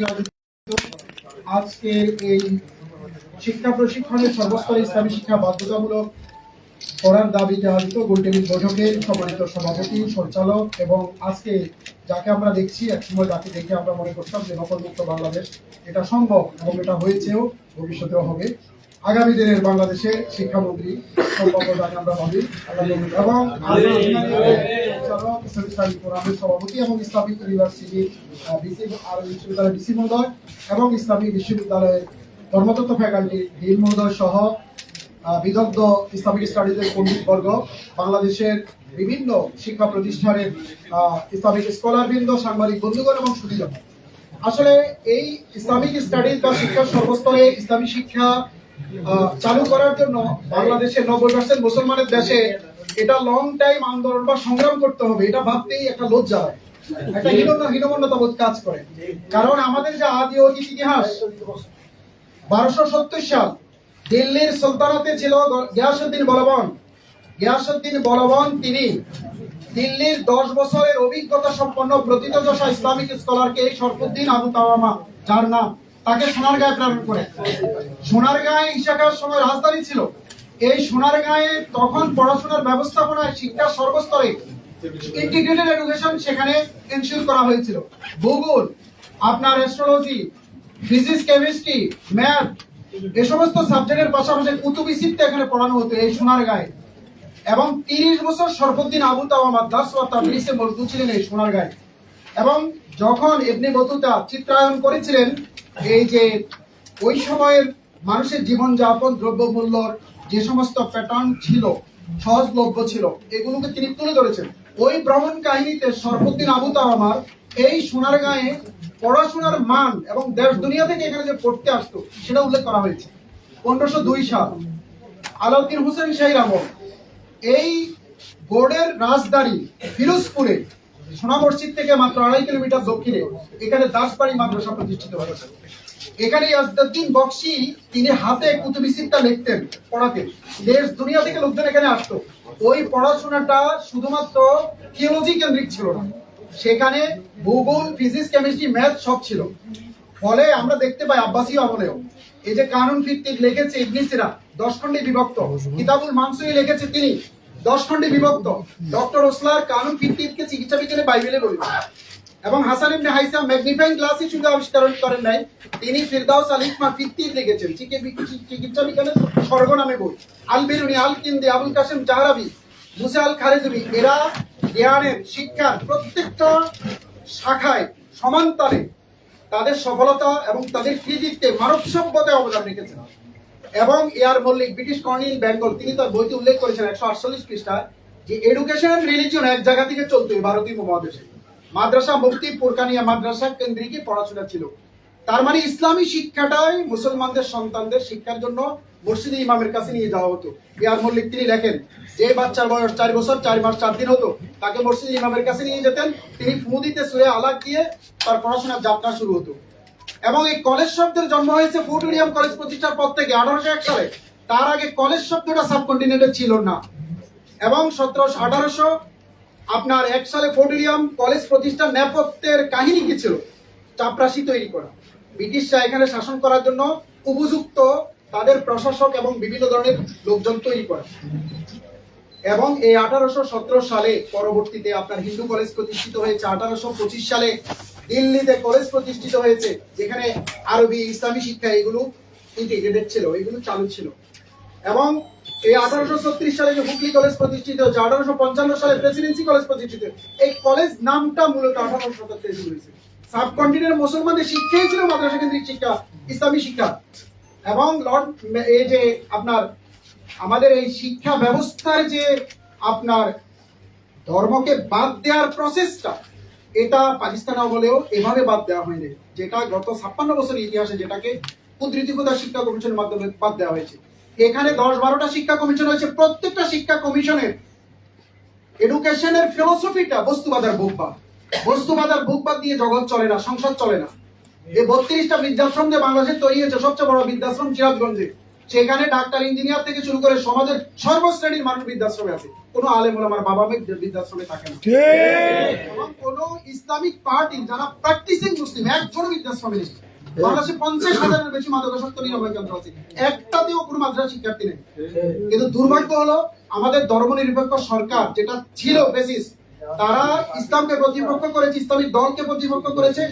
কর্তৃক আজকের এই শিক্ষা প্রশিক্ষণের সর্বস্তরে ইসলামী শিক্ষা বাধ্যতামূলক করার দাবিতে আয়োজিত গোলটেবিল বৈঠকের সম্মানিত সভাপতি, সঞ্চালক এবং আজকে যাকে আমরা দেখছি একসময় যাকে দেখে আমরা মনে করতাম যে নকলমুক্ত বাংলাদেশ এটা সম্ভব এবং এটা হয়েছেও, ভবিষ্যতেও হবে। আগামী দিনের বাংলাদেশের শিক্ষামন্ত্রী সম্ভব যাকে আমরা ভাবি এবং ফোরামের সভাপতি এবং ইসলামিক বিসি মহোদয় এবং ইসলামী বিশ্ববিদ্যালয়ের ধর্মতত্ত্ব ফ্যাকাল্টি মহোদয় সহ বিদগ্ধ ইসলামিক স্টাডিজের পণ্ডিতবর্গ বাংলাদেশের বিভিন্ন শিক্ষা প্রতিষ্ঠানের ইসলামিক স্কলারবৃন্দ সাংবাদিক বন্ধুগণ এবং সুদীজন আসলে এই ইসলামিক স্টাডিজ বা শিক্ষার সর্বস্তরে ইসলামী শিক্ষা চালু করার জন্য বাংলাদেশের নব্বই পার্সেন্ট মুসলমানের দেশে এটা লং টাইম আন্দোলন বা সংগ্রাম করতে হবে, এটা ভাবতেই একটা লজ্জা হয়। একটা হীনমন্য হীনমন্যতা বোধ কাজ করে। কারণ আমাদের যে আদি অতীত ইতিহাস, বারোশো সত্তর সাল দিল্লির সুলতানাতে ছিল গিয়াসুদ্দিন বলবন। গিয়াসুদ্দিন বলবন তিনি দিল্লির দশ বছরের অভিজ্ঞতা সম্পন্ন প্রথিতযশা ইসলামিক স্কলারকে শরফুদ্দিন আবু তাওয়ামা, যার নাম, তাকে সোনারগাঁয়ে প্রেরণ করে। সোনারগাঁয়ে ইশাকার সময় রাজধানী ছিল। এই সোনারগাঁয়ে তখন পড়াশোনার ব্যবস্থাপনায় শিক্ষা সর্বস্তরে ইন্টিগ্রেটেড এডুকেশন সেখানে এনশিওর করা হয়েছিল। ভূগোল, আপনার অ্যাস্ট্রোলজি ফিজিক্স কেমিস্ট্রি ম্যাথ এ সমস্ত সাবজেক্টের পাশাপাশি কুতুবি সিদ্ধা এখানে পড়ানো হতো এই সোনারগাঁয়ে এবং তিরিশ বছর সরফুদ্দিন আবু তাওয়ামা দাস ও তাবরিসে মজদু ছিলেন এই সোনারগাঁয়ে এবং যখন এমনি বতুতা চিত্রায়ন করেছিলেন, এই যে ওই সময়ের মানুষের জীবনযাপন, দ্রব্যমূল্যর যে সমস্ত প্যাটার্ন ছিল, সহজলভ্য ছিল, এগুলোকে তিনি তুলে ধরেছেন। ওই ভ্রমণ কাহিনীতে সরফুদ্দিন আবু তাওয়ামার এই সোনারগাঁয়ে পড়াশোনার মান এবং দেশ, দুনিয়া থেকে এখানে যে পড়তে আসতো, সেটা উল্লেখ করা হয়েছে। পনেরোশো দুই সাল, আলাউদ্দিন হোসেন শাহী আমল। এই বোর্ডের রাজধানী ফিরোজপুরে, সোনা মসজিদ থেকে মাত্র আড়াই কিলোমিটার দক্ষিণে, এখানে দাস দাসবাড়ি মাদ্রাসা প্রতিষ্ঠিত হয়েছে। এখানে ইয়াজদুদ্দিন বক্সি, তিনি হাতে কুতুবি লিখতেন দেশ, দুনিয়া থেকে লোকজন এখানে আসতো। ওই পড়াশোনাটা শুধুমাত্র থিওলজি কেন্দ্রিক ছিল না। সেখানে ভূগোল ফিজিক্স কেমিস্ট্রি ম্যাথ সব ছিল। ফলে আমরা দেখতে পাই আব্বাসী আমলেও। এই যে কানুন ভিত্তিক লিখেছে ইবনি দশ খণ্ডে বিভক্ত। কিতাবুল মানসুই লিখেছে তিনি, দশ খণ্ডে বিভক্ত। ডক্টর ওসলার কানুন ভিত্তিককে চিকিৎসা বিজ্ঞানে বাইবেলে বলেছে এবং হাসান ইবনে হাইসা ম্যাগনিফাইং গ্লাসই শুধু আবিষ্কার করেন নাই। তিনি ফিরদাউস আল ইকমা ফিত্তির লিখেছেন। চিকি- চিকিৎসা বিজ্ঞানের স্বর্গ নামে বই আল বেরুনি, আল কিন্দি, আবুল কাসেম জাহারাবি, মুসা আল খারেজুবি, এরা জ্ঞানের, শিক্ষার প্রত্যেকটা শাখায় সমান্তরে তাদের সফলতা এবং তাদের কৃতিত্বে মানব সভ্যতায় অবদান রেখেছেন। এবং এয়ার মল্লিক ব্রিটিশ কর্নিল বেঙ্গল, তিনি তার বইতে উল্লেখ করেছেন একশো আটচল্লিশ পৃষ্ঠায় যে এডুকেশন রিলিজন এক জায়গা থেকে চলতো ভারতীয় উপমহাদেশে মাদ্রাসা মুফতি পুরকানিয়া মাদ্রাসা কেন্দ্রিকই পড়াশোনা ছিল। তার মানে ইসলামী শিক্ষাটাই মুসলমানদের সন্তানদের শিক্ষার জন্য মসজিদে ইমামের কাছে নিয়ে যাওয়া হতো। ইয়ার মল্লিক তিনি লেখেন, যে বাচ্চার বয়স চার বছর, চার মাস, চার দিন হতো, তাকে মসজিদে ইমামের কাছে নিয়ে যেতেন। তিনি ফু দিতে সুরে আলাক দিয়ে তার পড়াশোনার যাত্রা শুরু হতো। এবং এই কলেজ শব্দের জন্ম হয়েছে ফোর্ট উইলিয়াম কলেজ প্রতিষ্ঠার পর থেকে আঠারোশো এক সালে। তার আগে কলেজ শব্দটা সাবকন্টিনেন্টে ছিল না। এবং সতেরোশো আঠারোশো আপনার এক সালে ফোর্ট উইলিয়াম কলেজ প্রতিষ্ঠার নেপথ্যের কাহিনী কি ছিল? চাপরাশি তৈরি করা। ব্রিটিশরা এখানে শাসন করার জন্য উপযুক্ত তাদের প্রশাসক এবং বিভিন্ন ধরনের লোকজন তৈরি করা এবং এই আঠারোশো সতেরো সালে পরবর্তীতে আপনার হিন্দু কলেজ প্রতিষ্ঠিত হয়েছে। আঠারোশো পঁচিশ সালে দিল্লিতে কলেজ প্রতিষ্ঠিত হয়েছে, যেখানে আরবি, ইসলামী শিক্ষা এগুলো ইন্টিগ্রেটেড ছিল, এগুলো চালু ছিল। এবং এই আঠারোশো ছত্রিশ সালে যে হুগলি কলেজ প্রতিষ্ঠিত হয়েছে আঠারোশো পঞ্চান্ন সালে প্রেসিডেন্সি কলেজ প্রতিষ্ঠিত, এই কলেজ নামটা মূলত আঠারোশো শতাব্দীতে শুরু হয়েছে সাবকন্টিনেন্ট মুসলমানদের শিক্ষাই ছিল মাদ্রাসা কেন্দ্রিক শিক্ষা, ইসলামী শিক্ষা। এবং লর্ড এই যে আপনার, আমাদের এই শিক্ষা ব্যবস্থার যে আপনার ধর্মকে বাদ দেওয়ার প্রসেসটা এটা পাকিস্তান আমলেও এভাবে বাদ দেওয়া হয়নি। যেটা গত ছাপ্পান্ন বছরের ইতিহাসে যেটাকে কুদরতিকতা শিক্ষা কমিশনের মাধ্যমে বাদ দেওয়া হয়েছে। এখানে দশ বারোটা শিক্ষা কমিশন হয়েছে প্রত্যেকটা শিক্ষা কমিশনের এডুকেশনের ফিলোসফিটা বস্তুবাদার বুকবাদ। বস্তুবাদার বুকবাদ দিয়ে জগৎ চলে না সংসার চলে না। এই বত্রিশটা বৃদ্ধাশ্রম যে বাংলাদেশে তৈরি হয়েছে সবচেয়ে বড় বৃদ্ধাশ্রম সিরাজগঞ্জে। সেখানে ডাক্তার ইঞ্জিনিয়ার থেকে শুরু করে সমাজের সর্বশ্রেণীর মানুষ বৃদ্ধাশ্রমে আছে। কোনো আলেম আমার বাবা মেয়ে বৃদ্ধাশ্রমে থাকে না। এবং কোন ইসলামিক পার্টি যারা প্র্যাকটিসিং মুসলিম একজন বৃদ্ধাশ্রমে নেই। বাংলাদেশে পঞ্চাশ হাজারের বেশি মাদকাসক্ত নিরাময় কেন্দ্র আছে। মাদ্রাসা শিক্ষার্থী নেই। কিন্তু দুর্ভাগ্য হলো, আমাদের ধর্মনিরপেক্ষ সরকার যেটা ছিল বেসিস তারা ইসলামকে প্রতিপক্ষ করেছে ইসলামিক দলকে প্রতিপক্ষ করেছে।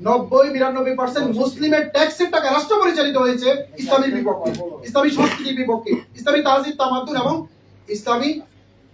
নব্বই, বিরানব্বই পার্সেন্ট মুসলিমের ট্যাক্সের টাকা রাষ্ট্র পরিচালিত হয়েছে ইসলামের বিপক্ষে। ইসলামী সংস্কৃতির বিপক্ষে। ইসলামী তাজিদ, তামাদ্দুন এবং ইসলামী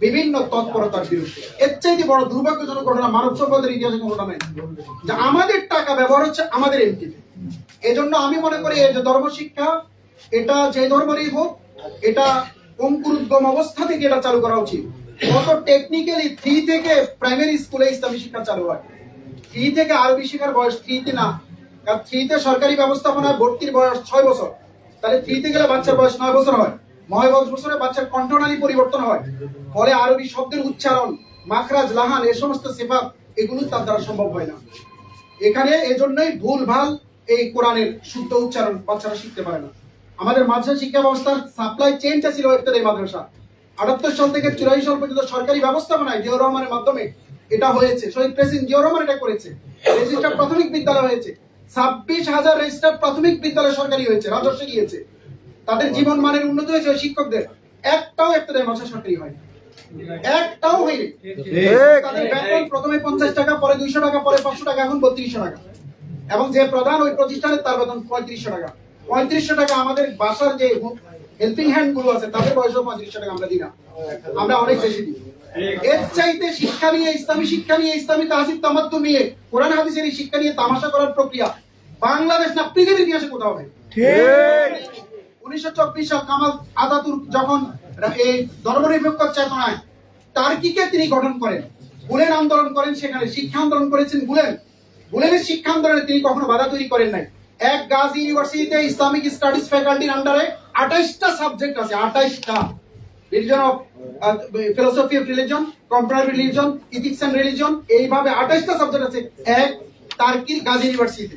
বিভিন্ন তৎপরতার বিরুদ্ধে। এর চাইতে বড় দুর্ভাগ্যজনক ঘটনা মানব সভ্যতার ইতিহাসে ঘটনা নেই। যে আমাদের টাকা ব্যবহার হচ্ছে আমাদের এমপিতে এজন্য আমি মনে করি এই যে ধর্ম শিক্ষা এটা যে ধর্মেরই হোক, এটা অঙ্কুরোদ্গম অবস্থা থেকে এটা চালু করা উচিত। কত টেকনিক্যালি থ্রি থেকে প্রাইমারি স্কুলে ইসলামী শিক্ষা চালু হয়। থ্রি থেকে আরবি শিক্ষার বয়স থ্রিতে না। কারণ থ্রিতে সরকারি ব্যবস্থাপনায় ভর্তির বয়স ছয় বছর। তাহলে থ্রিতে গেলে বাচ্চার বয়স নয় বছর হয়। নয় বছরে বাচ্চার কণ্ঠনালী পরিবর্তন হয়। ফলে আরবি শব্দের উচ্চারণ, মাখরাজ, লাহান, এ সমস্ত সেফাত এগুলো তার দ্বারা সম্ভব হয় না। এখানে এজন্যই ভুল ভালো এই কোরআনের শুদ্ধ উচ্চারণ বাচ্চারা শিখতে পারে না। আমাদের মাদ্রাসা শিক্ষা ব্যবস্থার সাপ্লাই চেইনটা ছিল এই মাদ্রাসা। আটাত্তর সাল থেকে চুরাশি সাল পর্যন্ত সরকারি ব্যবস্থাপনায় জিয়াউর রহমানের মাধ্যমে এটা হয়েছে। শহীদ প্রেসিডেন্ট জিয়াউর রহমান এটা করেছে। রেজিস্টার প্রাথমিক বিদ্যালয় হয়েছে। ছাব্বিশ হাজার রেজিস্টার প্রাথমিক বিদ্যালয় সরকারি হয়েছে রাজস্ব গিয়েছে। তাদের জীবন মানের উন্নতি হয়েছে ওই শিক্ষকদের। একটাও একটা দেয় মাদ্রাসা সরকারি হয় একটাও হয়নি। তাদের বেতন প্রথমে পঞ্চাশ টাকা পরে দুইশো টাকা পরে পাঁচশো টাকা এখন বত্রিশশো টাকা। এবং যে প্রধান ওই প্রতিষ্ঠানের তার বেতন পঁয়ত্রিশশো টাকা। পঁয়ত্রিশশো টাকা আমাদের বাসার যে হেল্পিং হ্যান্ডগুলো আছে তাদের বয়সও পঁয়ত্রিশশো টাকা আমরা দিই না। আমরা অনেক বেশি দিই। এর চাইতে শিক্ষা নিয়ে ইসলামী শিক্ষা নিয়ে ইসলামী তাহসিব তামাত্তু নিয়ে কোরআন হাদিসের এই শিক্ষা নিয়ে তামাশা করার প্রক্রিয়া বাংলাদেশ না পৃথিবীর ইতিহাসে কোথাও নেই। উনিশশো চব্বিশ সাল কামাল আতাতুর্ক যখন এই ধর্মনিরপেক্ষ চেতনায় তার্কিকে তিনি গঠন করেন গুলেন আন্দোলন করেন সেখানে শিক্ষা আন্দোলন করেছেন গুলেন গুলেনের শিক্ষা আন্দোলনে তিনি কখনো বাধা তৈরি করেন নাই। এক গাজী ইউনিভার্সিটিতে ইসলামিক স্টাডিজ ফ্যাকাল্টির আন্ডারে আঠাইশটা সাবজেক্ট আছে, আঠাইশটা। Religion of philosophy of religion comparative religion ethics and religion এইভাবে আঠাইশটা সাবজেক্ট আছে। এক তার্কির গাজী ইউনিভার্সিটিতে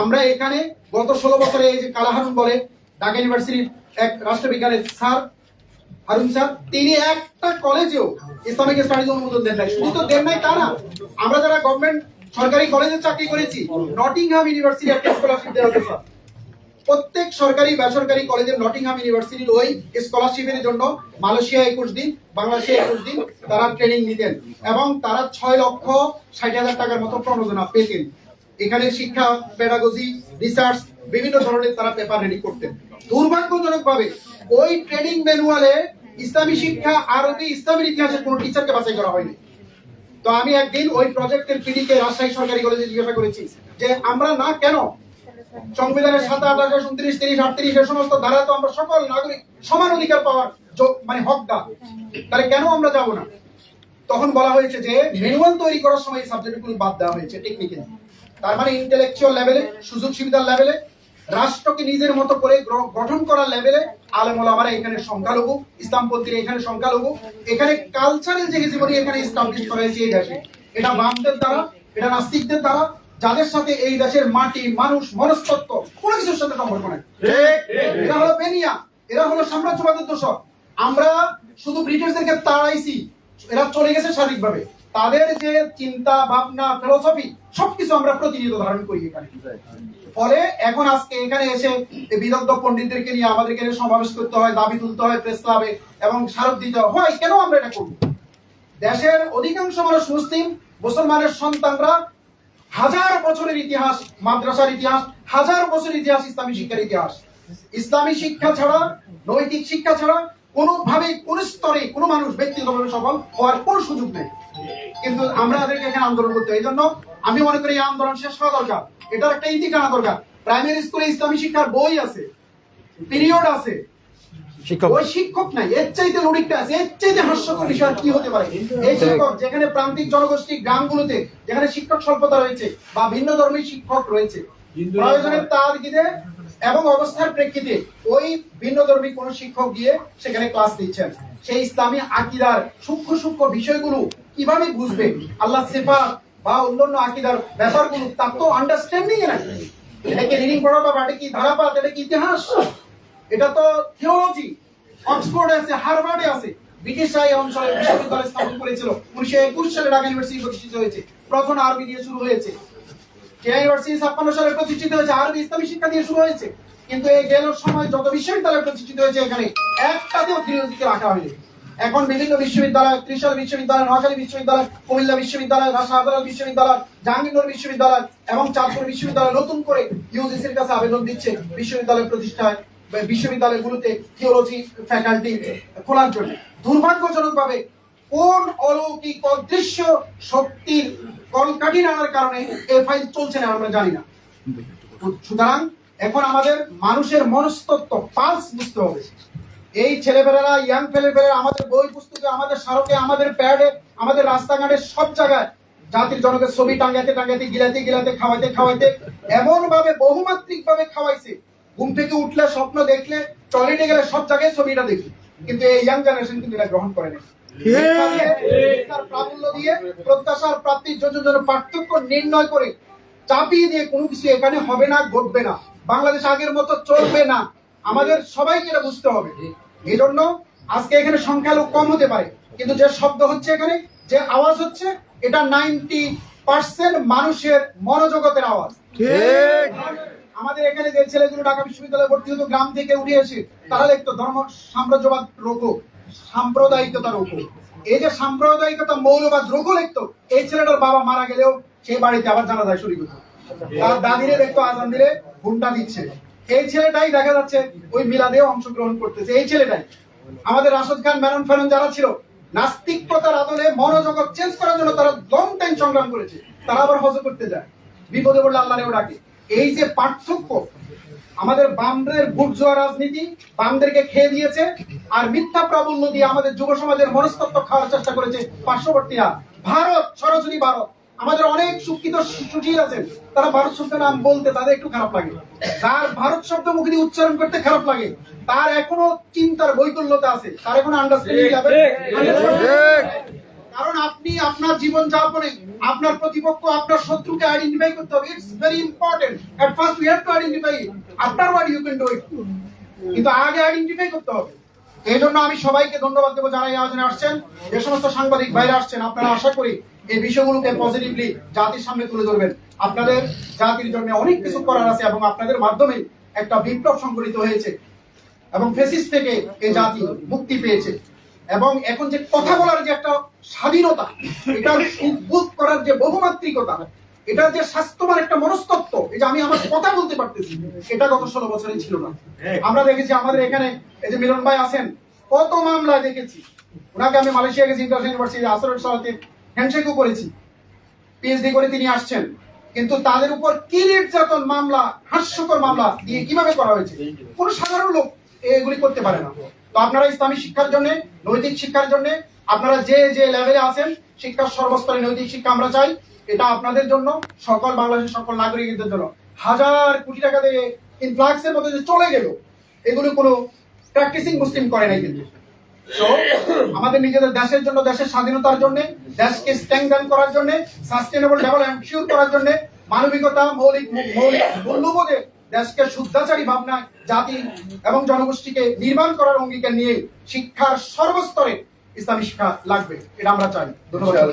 আমরা এখানে গত ষোলো বছরে এই যে কালাহারুন বলে, ঢাকা ইউনিভার্সিটির এক রাষ্ট্রবিজ্ঞানের স্যার, হারুন স্যার, তিনি একটা কলেজেও ইসলামিক স্টাডিজ অনুমোদন দেন নাই। শুধু তো দেন নাই তা না। আমরা যারা গভর্নমেন্ট সরকারি কলেজে চাকরি করেছি। নটিংহাম ইউনিভার্সিটি একটা স্কলারশিপ দেওয়া হতো প্রত্যেক সরকারি, বেসরকারি কলেজের নটিংহাম ইউনিভার্সিটির ওই স্কলারশিপের জন্য মালয়েশিয়া একুশ দিন, বাংলাদেশে একুশ দিন তারা ট্রেনিং নিতেন এবং তারা ছয় লক্ষ ষাট হাজার টাকার মতো প্রণোদনা পেতেন। এখানে শিক্ষা পেডাগজি রিসার্চ বিভিন্ন ধরনের তারা পেপার রেডি করতেন। দুর্ভাগ্যজনক ভাবে ওই ট্রেনিং ম্যানুয়ালে ইসলামী শিক্ষা, আরবি, ইসলামের ইতিহাসের কোনো টিচারকে বাছাই করা হয়নি। তো আমি একদিন ওই প্রজেক্টের পিডিকে রাজশাহী সরকারি কলেজে জিজ্ঞাসা করেছি যে, আমরা না কেন? সংবিধানের সাত আঠাশ উনত্রিশ, তিরিশ, আটত্রিশ এই সমস্ত ধারা তো আমরা সকল নাগরিক সমান অধিকার পাওয়ার মানে হকদার। তাহলে কেন আমরা যাব না? তখন বলা হয়েছে যে, ম্যানুয়াল তৈরি করার সময় সাবজেক্টগুলো বাদ দেওয়া হয়েছে টেকনিক্যালি তার মানে ইন্টেলেকচুয়াল লেভেলে সুযোগ সুবিধার লেভেলে রাষ্ট্রকে নিজের মতো করে গঠন করার লেভেলে আলেমুল আমরা এখানে সংখ্যালঘু ইসলামপন্থীরা এখানে সংখ্যালঘু। এখানে কালচারাল যে জীবনী এখানে ইসলামলিশ করা হয়েছে এই দেশে। এটা বামদের দ্বারা এটা নাস্তিকদের দ্বারা যাদের সাথে এই দেশের মাটি মানুষ মনস্তত্ব কোনো কিছুর সাথে সম্পর্ক নাই। এরা হলো বেনিয়া এরা হলো সাম্রাজ্যবাদের দোষক আমরা শুধু ব্রিটিশদেরকে তাড়াইছি এরা চলে গেছে শারীরিকভাবে তাদের যে চিন্তা ভাবনা ফিলোসফি সবকিছু আমরা প্রতিনিয়ত ধারণ করি এখানে। ফলে এখন আজকে এখানে এসে বিদগ্ধ পণ্ডিতদেরকে নিয়ে আমাদেরকে সমাবেশ করতে হয়, দাবি তুলতে হয় প্রেস ক্লাবে এবং স্মারক দিতে হয়। কেন আমরা এটা করব? দেশের অধিকাংশ মানুষ মুসলিম, মুসলমানের সন্তানরা হাজার বছরের ইতিহাস, মাদ্রাসার ইতিহাস, হাজার বছরের ইতিহাস, ইসলামী শিক্ষার ইতিহাস। ইসলামী শিক্ষা ছাড়া, নৈতিক শিক্ষা ছাড়া কোনোভাবে কোন স্তরে কোনো মানুষ ব্যক্তিগতভাবে সফল হওয়ার কোনো সুযোগ নেই। কিন্তু আমরা এখানে আন্দোলন করতে এই জন্য আমি মনে করি এই আন্দোলন শেষ হওয়া দরকার। এটার একটা ইতি কানা দরকার প্রাইমারি স্কুলে ইসলামী শিক্ষার বই আছে পিরিয়ড আছে। শিক্ষক। ওই শিক্ষক নাই এর চাইতে লড়িকটা আছে এর চাইতে হাস্যকর বিষয় কি হতে পারে? এই শিক্ষক যেখানে প্রান্তিক জনগোষ্ঠী গ্রামগুলোতে যেখানে শিক্ষক স্বল্পতা রয়েছে বা ভিন্ন ধর্মী শিক্ষক রয়েছে প্রয়োজনের তার গিয়ে এবং অবস্থার প্রেক্ষিতে ওই ভিন্ন ধর্মী কোন শিক্ষক গিয়ে সেখানে ক্লাস দিচ্ছেন সেই ইসলামী আকিদার সূক্ষ্ম সূক্ষ্ম বিষয়গুলো কীভাবে বুঝবে? আল্লাহ সেফা বা অন্যান্য আকিদার ব্যাপারগুলো তার তো আন্ডারস্ট্যান্ডিং নাই। এটাকে রিডিং পড়া বা এটা কি ধারাপাত, এটা কি ইতিহাস? এটা তো থিওলজি অক্সফোর্ডে আছে হার্ভার্ডে আছে। ব্রিটিশরা অঞ্চলে বিশ্ববিদ্যালয় স্থাপন করেছিল। উনিশশো একুশ সালে ঢাকা ইউনিভার্সিটি প্রতিষ্ঠিত হয়েছে। প্রথম আরবি দিয়ে শুরু হয়েছে। কেয়া ইউনিভার্সিটি ছাপ্পান্ন সালে প্রতিষ্ঠিত হয়েছে। আরবি ইসলামী শিক্ষা দিয়ে শুরু হয়েছে। কিন্তু এই গেলোর সময় যত বিশ্ববিদ্যালয় প্রতিষ্ঠিত হয়েছে এখানে একটাতেও থিওলজিকে রাখা হয়নি। এখন বিভিন্ন বিশ্ববিদ্যালয়, ত্রিশাল বিশ্ববিদ্যালয়, নোয়াখালী বিশ্ববিদ্যালয়, কুমিল্লা বিশ্ববিদ্যালয় শাহজালাল বিশ্ববিদ্যালয়, জাহাঙ্গীরনগর বিশ্ববিদ্যালয় এবং চাঁদপুর বিশ্ববিদ্যালয় নতুন করে ইউজিসির কাছে আবেদন দিচ্ছে বিশ্ববিদ্যালয় প্রতিষ্ঠায় বিশ্ববিদ্যালয়গুলোতে থিওলজি ফ্যাকাল্টি খোলার জন্য। দুর্ভাগ্যজনকভাবে কোন অলৌকিক অদৃশ্য শক্তির কলকাঠি নাড়ার কারণে এই ফাইল চলছে না, আমরা জানি না। সুতরাং এখন আমাদের মানুষের মনস্তত্ত্ব পালস বুঝতে হবে। এই ছেলেপেলেরা ইয়াং ছেলেপেলেরা আমাদের বই পুস্তকে আমাদের স্মারকে আমাদের প্যাডে আমাদের রাস্তাঘাটে সব জায়গায় জাতির জনকের ছবি টাঙ্গাইতে টাঙ্গাইতে গিলাতে গিলাতে খাওয়াইতে খাওয়াইতে এমন ভাবে বহুমাত্রিক ভাবে খাওয়াইছে। ঘুম থেকে উঠলে স্বপ্ন দেখলে টয়লেটে গেলে সব জায়গায় ছবিটা দেখি। কিন্তু এই ইয়াং জেনারেশন কিন্তু এটা গ্রহণ করে না দিয়ে, প্রাবল্য দিয়ে প্রত্যাশার প্রাপ্তির জন্য পার্থক্য নির্ণয় করে চাপিয়ে দিয়ে কোনো কিছু এখানে হবে না ঘটবে না। বাংলাদেশ আগের মতো চলবে না। আমাদের সবাইকে এটা বুঝতে হবে। এই জন্য আজকে এখানে সংখ্যালঘু কম হতে পারে। কিন্তু যে শব্দ হচ্ছে এখানে যে আওয়াজ হচ্ছে এটা নাইনটি পার্সেন্ট মানুষের মনোজগতের আওয়াজ। আমাদের এখানে যে ছেলেগুলো ঢাকা বিশ্ববিদ্যালয়ে ভর্তি হতো গ্রাম থেকে উঠে এসে তারা লিখতো ধর্ম সাম্রাজ্যবাদ রোগো সাম্প্রদায়িকতা রোগো। এই যে সাম্প্রদায়িকতা মৌলবাদ রোগও লিখতো এই ছেলেটার বাবা মারা গেলেও সেই বাড়িতে আবার জানা যায় শরীর তার দাদিরে দেখতো আজান দিলে ঘুমটা দিচ্ছে। এই ছেলেটাই দেখা যাচ্ছে ওই মিলাদেও অংশগ্রহণ করতেছে। এই ছেলেটাই। আমাদের রাশদ খান, মেনন ফেরন যারা ছিল, নাস্তিকতার আদলে মনোজগৎ চেঞ্জ করার জন্য তারা লং টাইম সংগ্রাম করেছে। তারা আবার হজ করতে যায়। বিপদে পড়লে আল্লাহরেও ডাকে। এই যে পার্থক্য, আমাদের বামদের বুর্জোয়া রাজনীতি বামদেরকে খেয়ে দিয়েছে, আর মিথ্যা প্রাবল্য দিয়ে আমাদের যুব সমাজের মনস্তত্ব খাওয়ার চেষ্টা করেছে পার্শ্ববর্তীরা। ভারত, সরাসরি ভারত। আমাদের অনেক শিক্ষিত সুশীল আছেন। তারা ভারত শব্দ নাম বলতে তাদের একটু খারাপ লাগে। তার ভারত শব্দ মুখ দিয়ে উচ্চারণ করতে খারাপ লাগে। তার এখনও চিন্তার বৈকল্যতা আছে। তার এখনও আন্ডারস্ট্যান্ডিং কারণ আপনি আপনার জীবন যাপনে আপনার প্রতিপক্ষ আপনার শত্রুকে আইডেন্টিফাই করতে হবে। It's very important at first you have to identify after word you can do it কিন্তু আগে আইডেন্টিফাই করতে হবে। এই জন্য আমি সবাইকে ধন্যবাদ দেবো যারা এই আয়োজনে আসছেন। যে সমস্ত সাংবাদিক বাইরে আসছেন আপনারা আশা করি এই বিষয়গুলোকে পজিটিভলি জাতির সামনে তুলে ধরবেন। আপনাদের জাতির জন্য অনেক কিছু করার আছে এবং আপনাদের মাধ্যমে একটা বিপ্লব সংগঠিত হয়েছে এবং ফেসিস থেকে এই জাতি মুক্তি পেয়েছে। এবং এখন যে কথা বলার যে একটা স্বাধীনতা, এটা উদ্ভুত করার যে বহুমাত্রিকতা, এটা যে স্বাস্থ্যবান একটা মনস্তত্ত্ব এই যে আমি আমার কথা বলতে পারতেছি, এটা গত ষোলো বছরে ছিল না। আমরা দেখেছি আমাদের এখানে এই যে মিলন ভাই আছেন, কত মামলা দেখেছি। ওনাকে আমি মালয়েশিয়া গেছি, ইন্টারন্যাশনাল ইউনিভার্সিটি আসরের সাথে হ্যান্ডশেকও করেছি। পিএইচডি করে তিনি আসছেন। কিন্তু তাদের উপর কি নির্যাতন মামলা, হাস্যকর মামলা দিয়ে কীভাবে করা হয়েছে? কোন সাধারণ লোক এগুলি করতে পারে না। তো আপনারা ইসলামী শিক্ষার জন্য, নৈতিক শিক্ষার জন্য, আপনারা যে যে লেভেলে আছেন, শিক্ষার সর্বস্তরে নৈতিক শিক্ষা আমরা চাই। এটা আপনাদের জন্য, সকল বাংলাদেশের সকল নাগরিকদের জন্য। হাজার কোটি টাকা দিয়ে ইনফ্লাক্সের মধ্যে যে চলে গেল। এগুলো কোনো প্র্যাকটিসিং মুসলিম করে নাই কিন্তু। আমাদের নিজেদের দেশের জন্য, দেশের স্বাধীনতার জন্য, দেশকে স্ট্রেংথেন করার জন্য সাস্টেনেবল ডেভেলপমেন্ট এনশিওর করার জন্য মানবিকতা, মৌলিক মৌলিক মূল্যবোধে দেশকে শুদ্ধাচারী ভাবনা, জাতি এবং জনগোষ্ঠীকে নির্মাণ করার অঙ্গীকার নিয়ে শিক্ষার সর্বস্তরে ইসলামী শিক্ষা লাগবে, এটা আমরা চাই। ধন্যবাদ।